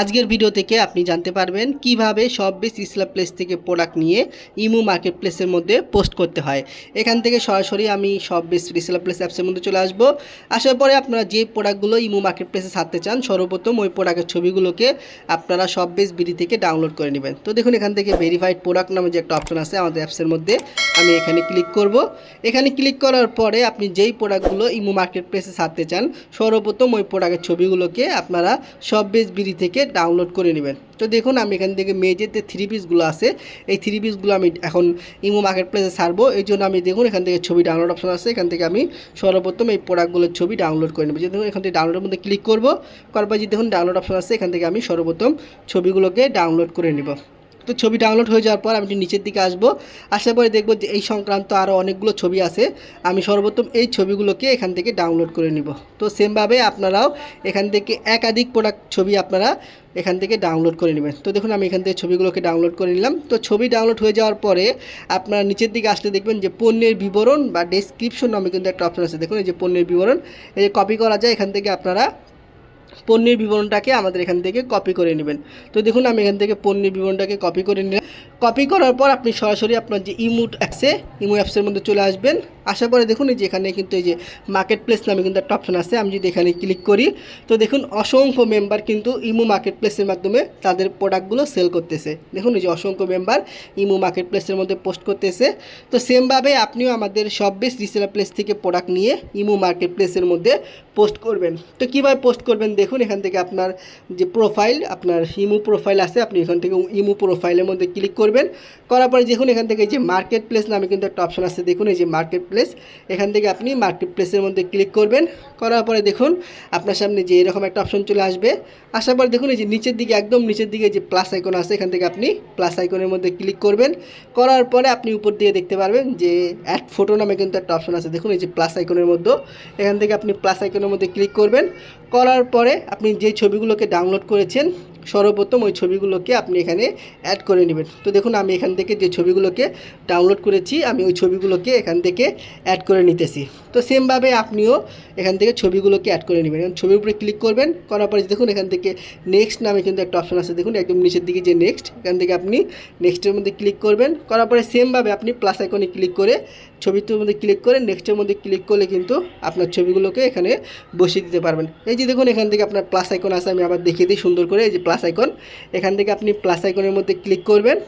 আজকের ভিডিও থেকে আপনি জানতে পারবেন কীভাবে সব বেশ ইসলাম প্লেস থেকে প্রোডাক্ট নিয়ে ইমু মার্কেট প্লেসের মধ্যে পোস্ট করতে হয়। এখান থেকে সরাসরি আমি সব বেশ ইসলাম প্লেস অ্যাপসের মধ্যে চলে আসব। আসার পরে আপনারা যে প্রোডাক্টগুলো ইমু মার্কেট প্লেসে ছাড়তে চান, সর্বপ্রথম ওই প্রোডাক্টের ছবিগুলোকে আপনারা সব বেশ বিডি থেকে ডাউনলোড করে নেবেন। তো দেখুন, এখান থেকে ভেরিফাইড প্রোডাক্ট নামে যে একটা অপশন আছে আমাদের অ্যাপসের মধ্যে, আমি এখানে ক্লিক করব। এখানে ক্লিক করার পরে আপনি যেই প্রোডাক্টগুলো ইমু মার্কেট প্লেসে ছাড়তে চান, সর্বপ্রথম ওই প্রোডাক্টের ছবিগুলোকে আপনারা সব বেশ বিডি থেকে ডাউনলোড করে নেবেন। তো দেখুন, আমি এখান থেকে মেজের যে থ্রি পিসগুলো আছে, এই থ্রি পিসগুলো আমি এখন ইমো মার্কেট প্লেসে ছাড়বো। এই জন্য আমি দেখুন, এখান থেকে ছবি ডাউনলোড অপশন আছে। এখান থেকে আমি সর্বপ্রথম এই প্রোডাক্টগুলোর ছবি ডাউনলোড করে নেব। যে দেখুন, এখান থেকে ডাউনলোডের মধ্যে ক্লিক করব। করার পর যে দেখুন ডাউনলোড অপশন আছে, এখান থেকে আমি সর্বপ্রথম ছবিগুলোকে ডাউনলোড করে নেব। তো ছবি ডাউনলোড হয়ে যাওয়ার পর আমি একটু নিচের দিকে আসব। আসার পরে দেখব যে এই সংক্রান্ত আরও অনেকগুলো ছবি আছে। আমি সর্বপ্রথম এই ছবিগুলোকে এখান থেকে ডাউনলোড করে নিব। তো সেমভাবে আপনারাও এখান থেকে একাধিক প্রোডাক্ট ছবি আপনারা এখান থেকে ডাউনলোড করে নেবেন। তো দেখুন আমি এখান থেকে ছবিগুলোকে ডাউনলোড করে নিলাম। তো ছবি ডাউনলোড হয়ে যাওয়ার পরে আপনারা নিচের দিকে আসলে দেখবেন যে পণ্যের বিবরণ বা ডেসক্রিপশন নামে কিন্তু একটা অপশন আছে। দেখুন এই যে পণ্যের বিবরণ, এই যে কপি করা যায়, এখান থেকে আপনারা পণ্যের বিবরণটাকে আমাদের এখান থেকে কপি করে নেবেন। তো দেখুন, আমি এখান থেকে পণ্যের বিবরণটাকে কপি করে নিলাম। কপি করার পর আপনি সরাসরি আপনার যে ইমুট অ্যাপসে ইমু অ্যাপসের মধ্যে চলে আসবেন। আসার পরে দেখুন, এই যে এখানে কিন্তু এই যে মার্কেট প্লেস নামে কিন্তু একটা অপশন আছে। আমি যদি এখানে ক্লিক করি, তো দেখুন, অসংখ্য মেম্বার কিন্তু ইমু মার্কেট প্লেসের মাধ্যমে তাদের প্রোডাক্টগুলো সেল করতেছে। দেখুন, এই যে অসংখ্য মেম্বার ইমু মার্কেট প্লেসের মধ্যে পোস্ট করতেছে। তো সেমভাবে আপনিও আমাদের সব বেশ রিসেলার প্লেস থেকে প্রোডাক্ট নিয়ে ইমু মার্কেট প্লেসের মধ্যে পোস্ট করবেন। তো কীভাবে পোস্ট করবেন দেখুন, এখান থেকে আপনার যে প্রোফাইল আপনার ইমু প্রোফাইল আছে, আপনি এখান থেকে ইমু প্রোফাইলের মধ্যে ক্লিক করবেন। করার পরে দেখুন, এখান থেকে যে মার্কেট প্লেস নামে কিন্তু একটা অপশন আছে। দেখুন, এই যে মার্কেট প্লেস এখান থেকে আপনি মার্কেট প্লেসের মধ্যে ক্লিক করবেন। করার পরে দেখুন, আপনার সামনে যে এরকম একটা অপশন চলে আসবে। আসার পর দেখুন, এই যে নিচের দিকে, একদম নিচের দিকে যে প্লাস আইকন আছে, এখান থেকে আপনি প্লাস আইকনের মধ্যে ক্লিক করবেন। করার পরে আপনি উপর দিয়ে দেখতে পারবেন যে অ্যাড ফটো নামে কিন্তু একটা অপশন আছে। দেখুন, এই যে প্লাস আইকনের মধ্যে। এখান থেকে আপনি প্লাস আইকনের মধ্যে ক্লিক করবেন। করার পরে আপনি যে ছবিগুলোকে ডাউনলোড করেছেন সর্বপ্রথম ওই ছবিগুলোকে আপনি এখানে অ্যাড করে নেবেন। তো দেখুন, আমি এখান থেকে যে ছবিগুলোকে ডাউনলোড করেছি, আমি ওই ছবিগুলোকে এখান থেকে অ্যাড করে নিতেছি। তো সেমভাবে আপনিও এখান থেকে ছবিগুলোকে অ্যাড করে নেবেন। এখন ছবির উপরে ক্লিক করবেন, করার পরে দেখুন, এখান থেকে নেক্সট নামে কিন্তু একটা অপশন আছে। দেখুন, একদম নিচের দিকে যে নেক্সট এখান থেকে আপনি নেক্সটের মধ্যে ক্লিক করবেন। করার পরে সেমভাবে আপনি প্লাস আইকনে ক্লিক করে ছবিটির মধ্যে ক্লিক করে নেক্সটের মধ্যে ক্লিক করলে কিন্তু আপনার ছবিগুলোকে এখানে বসিয়ে দিতে পারবেন। এই যে দেখুন, এখান থেকে আপনার প্লাস আইকন আছে, আমি আবার দেখিয়ে দিই সুন্দর করে। এই যে প্লাস আইকন এখান থেকে আপনি প্লাস আইকনের মধ্যে ক্লিক করবেন।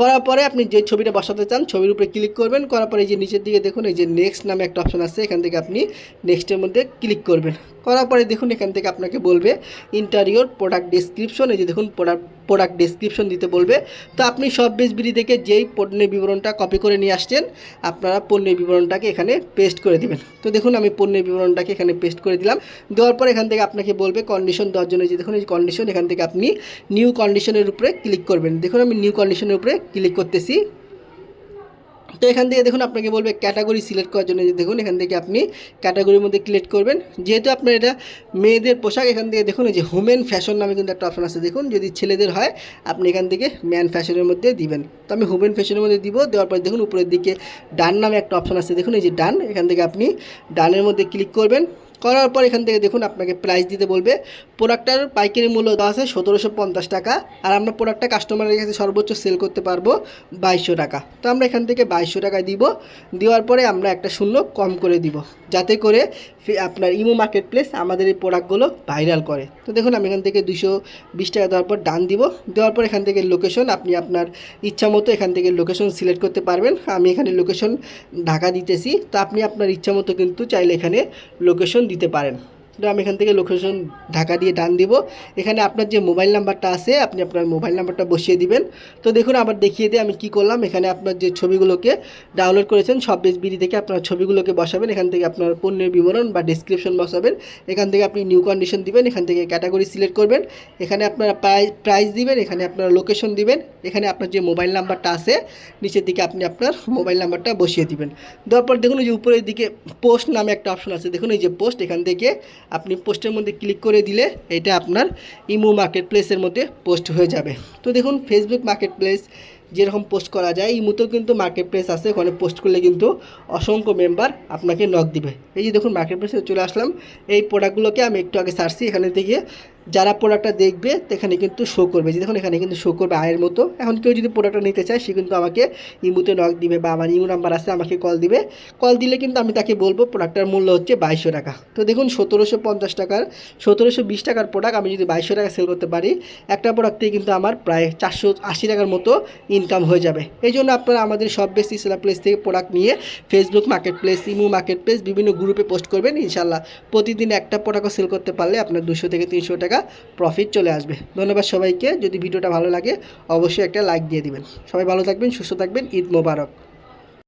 করার পরে আপনি যে ছবিটা বসাতে চান, ছবির উপরে ক্লিক করবেন। করার পরে এই যে নিচের দিকে দেখুন, এই যে নেক্সট নামে একটা অপশন আছে। এখান থেকে আপনি নেক্সটের মধ্যে ক্লিক করবেন। করার পরে দেখুন, এখান থেকে আপনাকে বলবে ইন্টারিওর প্রোডাক্ট ডিসক্রিপশন এই যে দেখুন প্রোডাক্ট প্রোডাক্ট ডিসক্রিপশন দিতে বলবে। তো আপনি সব বেসবিডি থেকে যেই পণ্যের বিবরণটা কপি করে নিয়ে আসছেন, আপনারা পণ্যের বিবরণটাকে এখানে পেস্ট করে দেবেন। তো দেখুন, আমি পণ্যের বিবরণটাকে এখানে পেস্ট করে দিলাম। দেওয়ার পর এখান থেকে আপনাকে বলবে কন্ডিশন দেওয়ার জন্য যে, দেখুন, এই কন্ডিশন এখান থেকে আপনি নিউ কন্ডিশনের উপরে ক্লিক করবেন। দেখুন, আমি নিউ কন্ডিশনের উপরে ক্লিক করতেছি। তো এখান থেকে দেখুন, আপনাকে বলবে ক্যাটাগরি সিলেক্ট করার জন্য দেখুন, এখান থেকে আপনি ক্যাটাগরির মধ্যে ক্লিক করবেন। যেহেতু আপনার এটা মেয়েদের পোশাক, এখান থেকে দেখুন যে হোমেন ফ্যাশন নামে কিন্তু একটা অপশন আছে। দেখুন, যদি ছেলেদের হয়, আপনি এখান থেকে ম্যান ফ্যাশনের মধ্যে দিবেন। তো আমি হোমেন ফ্যাশনের মধ্যে দিব, দেওয়ার পর দেখুন, উপরের দিকে ডান নামে একটা অপশন আছে। দেখুন, এই যে ডান, এখান থেকে আপনি ডানের মধ্যে ক্লিক করবেন। করার পর এখান থেকে দেখুন আপনাকে প্রাইস দিতে বলবে। প্রোডাক্টটার পাইকারি মূল্য দেওয়া আছে সতেরোশো পঞ্চাশ টাকা। আর আমরা প্রোডাক্টটা কাস্টমারের কাছে সর্বোচ্চ সেল করতে পারব বাইশশো টাকা। তো আমরা এখান থেকে বাইশশো টাকায় দিব। দেওয়ার পরে আমরা একটা শূন্য কম করে দিব। যাতে করে আপনার ইমো মার্কেট প্লেস আমাদের এই প্রোডাক্টগুলো ভাইরাল করে। তো দেখুন আমি এখান থেকে দুশো বিশ টাকা দেওয়ার পর ডান দিব। দেওয়ার পর এখান থেকে লোকেশন আপনি আপনার ইচ্ছা মতো এখান থেকে লোকেশন সিলেক্ট করতে পারবেন। আমি এখানে লোকেশন ঢাকা দিতেছি। তো আপনি আপনার ইচ্ছা মতো কিন্তু চাইলে এখানে লোকেশন দিতে পারেন। তো আমি এখান থেকে লোকেশন ঢাকা দিয়ে ডান দিব। এখানে আপনার যে মোবাইল নাম্বারটা আছে, আপনি আপনার মোবাইল নাম্বারটা বসিয়ে দিবেন। তো দেখুন, আবার দেখিয়ে দিয়ে আমি কি করলাম, এখানে আপনার যে ছবিগুলোকে ডাউনলোড করেছেন, সব বিডি থেকে আপনার ছবিগুলোকে বসাবেন। এখান থেকে আপনার পণ্যের বিবরণ বা ডিসক্রিপশন বসাবেন। এখান থেকে আপনি নিউ কন্ডিশন দিবেন, এখান থেকে ক্যাটাগরি সিলেক্ট করবেন। এখানে আপনারা প্রাইস দিবেন, এখানে আপনারা লোকেশন দিবেন। এখানে আপনার যে মোবাইল নাম্বারটা আছে, নিচের দিকে আপনি আপনার মোবাইল নাম্বারটা বসিয়ে দিবেন। দেওয়ার পর দেখুন এই যে উপরের দিকে পোস্ট নামে একটা অপশন আছে। দেখুন, এই যে পোস্ট এখান থেকে আপনি পোস্টের মধ্যে ক্লিক করে দিলে এটা আপনার ইমো মার্কেট প্লেসের মধ্যে পোস্ট হয়ে যাবে। তো দেখুন ফেসবুক মার্কেট প্লেস যেরকম পোস্ট করা যায়, ইমুতেও কিন্তু মার্কেট প্লেস আছে। ওখানে পোস্ট করলে কিন্তু অসংখ্য মেম্বার আপনাকে নক দিবে। এই যে দেখুন মার্কেট প্লেসে চলে আসলাম। এই প্রোডাক্টগুলোকে আমি একটু আগে সারছি। এখানে থেকে যারা প্রোডাক্টটা দেখবে এখানে কিন্তু শো করবে। যে দেখুন, এখানে কিন্তু শো করবে আয়ের মতো। এখন কেউ যদি প্রোডাক্টটা নিতে চায়, সে কিন্তু আমাকে ইমুতে নক দিবে বা আমার ইমু নাম্বার আছে, আমাকে কল দিবে। কল দিলে কিন্তু আমি তাকে বলব প্রোডাক্টটার মূল্য হচ্ছে বাইশশো টাকা। তো দেখুন, সতেরোশো পঞ্চাশ টাকার, সতেরোশো বিশ টাকার প্রোডাক্ট আমি যদি বাইশশো টাকা সেল করতে পারি, একটা প্রোডাক্ট কিন্তু আমার প্রায় চারশো আশি টাকার মতো ইনকাম হয়ে যাবে। এই জন্য আপনারা আমাদের সব বেস্ট ইসলাম প্লেস থেকে প্রোডাক্ট নিয়ে ফেসবুক মার্কেট প্লেস ইমু মার্কেট প্লেস বিভিন্ন গ্রুপে পোস্ট করবেন। ইনশাল্লাহ প্রতিদিন একটা প্রোডাক্টও সেল করতে পারলে আপনার দুশো থেকে তিনশো টাকা প্রফিট চলে আসবে। ধন্যবাদ সবাইকে। যদি ভিডিওটা ভালো লাগে, অবশ্যই একটা লাইক দিয়ে দিবেন। সবাই ভালো থাকবেন, সুস্থ থাকবেন। ঈদ মোবারক।